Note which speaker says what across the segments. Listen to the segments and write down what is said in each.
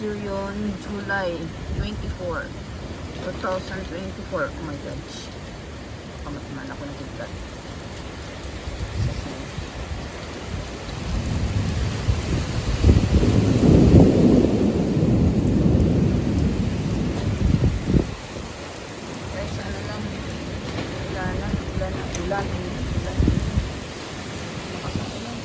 Speaker 1: year yun, July 24. 2024. Oh my gosh. Pamatiman ako ng kidlat. Guys, ano lang. Ulan na, ulan na, ulan. Ulan. Lakas ng ulan.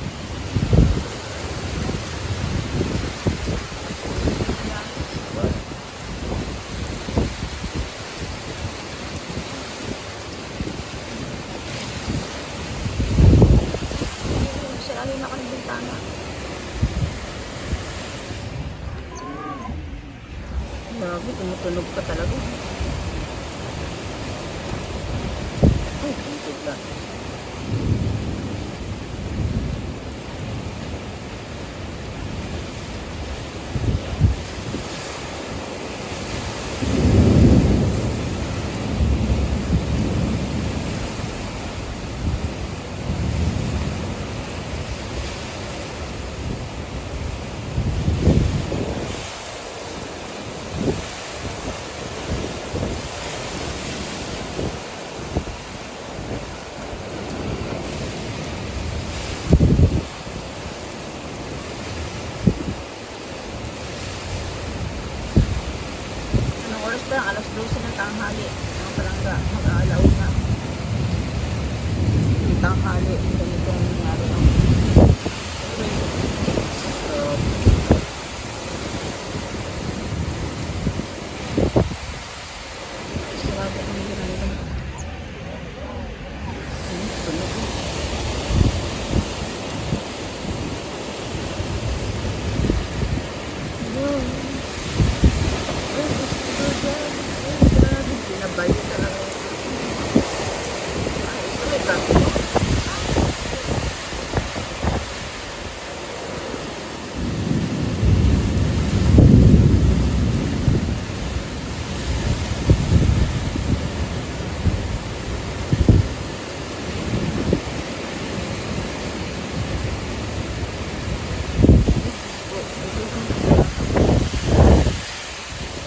Speaker 1: Sirahin ako ng bintana. Grabe, tumutunog pa talaga. Ay, tumutunog lang. Oras ba? Alas 12 ng tanghali. Ang palangga, mag-aalaw na. Ang tanghali, ganito ang nangyari. No? So, sarado ang ginagawa. Hmm, tunog eh. Yun. Ay, gusto ko dyan. Ay, grabe. Binabay talaga. Ay, ito may traffic.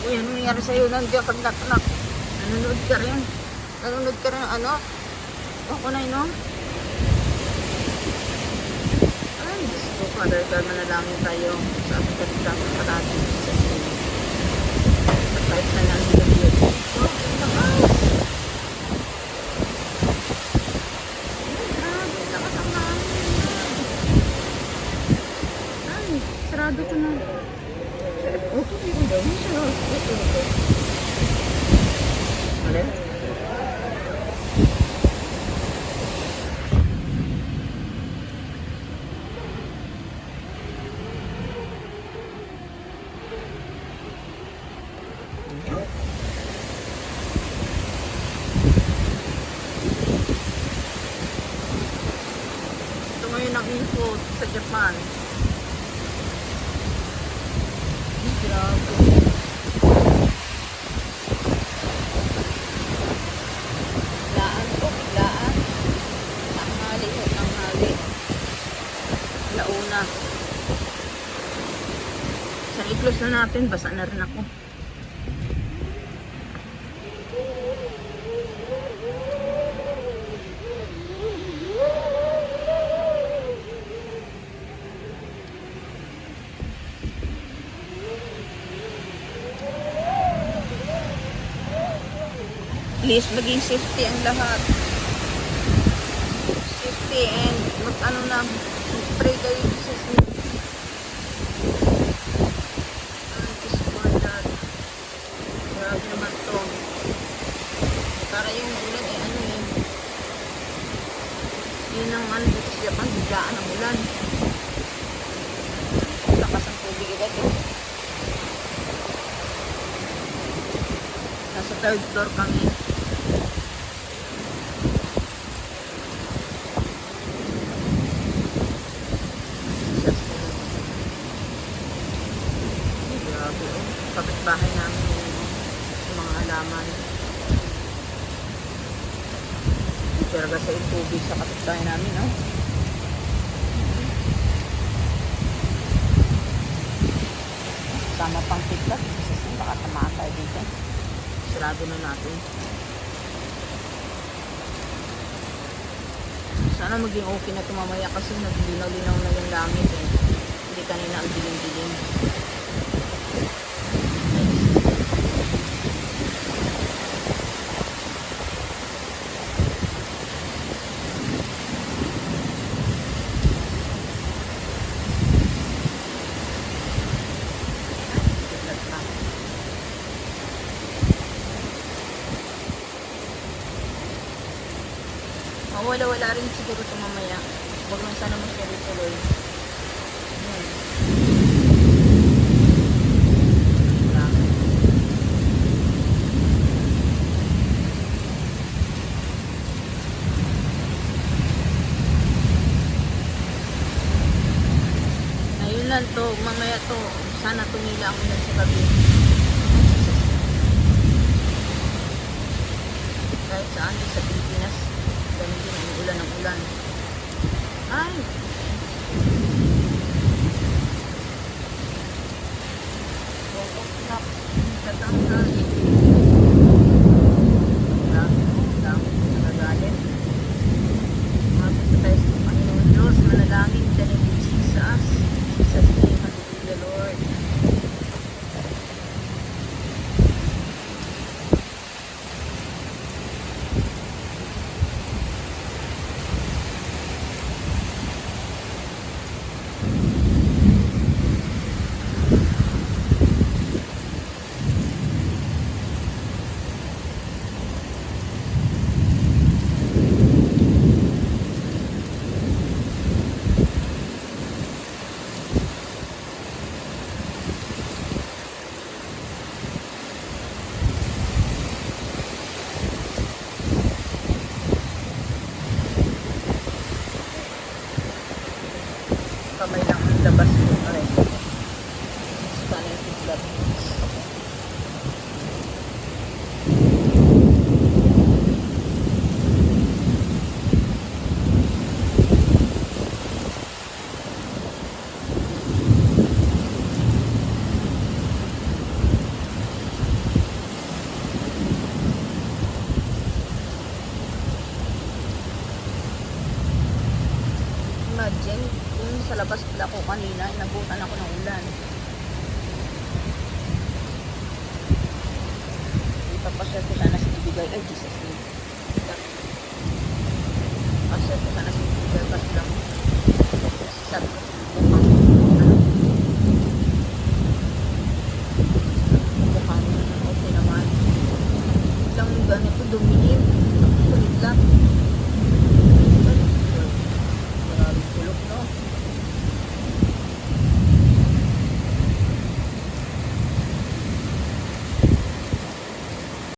Speaker 1: Uy, ano nangyari sa'yo? Nandiyan ka na, anak. Nanonood ka rin. Nanonood ka rin, ano? Ako na yun, no? Ay, Diyos ko, Father God, manalangin tayo sa ating parati sa sino. Sa kahit na lang yung Diyos. Oh, lakas! Ay, grabe, lakas ang hangin. Ay, sarado ko na. Oh, tubig ko daw. Siya. Ito, ito. Alin? Ang info sa Japan. Grabe. Laan po, laan. Tanghali ho, tanghali. Launa. Sa i-close na natin, basa na rin ako. Please, maging safety ang lahat. Safety and mag ano na, pray kayo sa safety. Ang Diyos ko, God. Grabe to. Para yung ulan eh, ano eh. Yun ang ano Japan, biglaan ang ulan. Lakas ang tubig agad eh. Nasa third floor kami. Ay, Grabe oh. Kapitbahay namin yung mga halaman. Talaga sa tubig sa kapitbahay namin, oh. Kasama pang tiklat. Kasi baka tamaan tayo dito. Sarado na natin. Sana maging okay na ito mamaya kasi naglinaw-linaw na yung langit eh. Hindi kanina ang dilim-dilim. Mawala-wala rin siguro ito mamaya. Huwag lang sana magtuloy-tuloy. Ayan. Ayun lang to, mamaya to. Sana tumila ang ulan sa gabi. Kahit saan sa Pilipinas, ulan ng ulan. Ay! Oh, snap. Katanggal. kanina, inabutan ako ng ulan. Ipapasya ko sana sa ibigay. Ay, Jesus. Pasya ko sana sa ibigay. Kasi lang. Sabi ko, ganito dumilim. Kulit lang.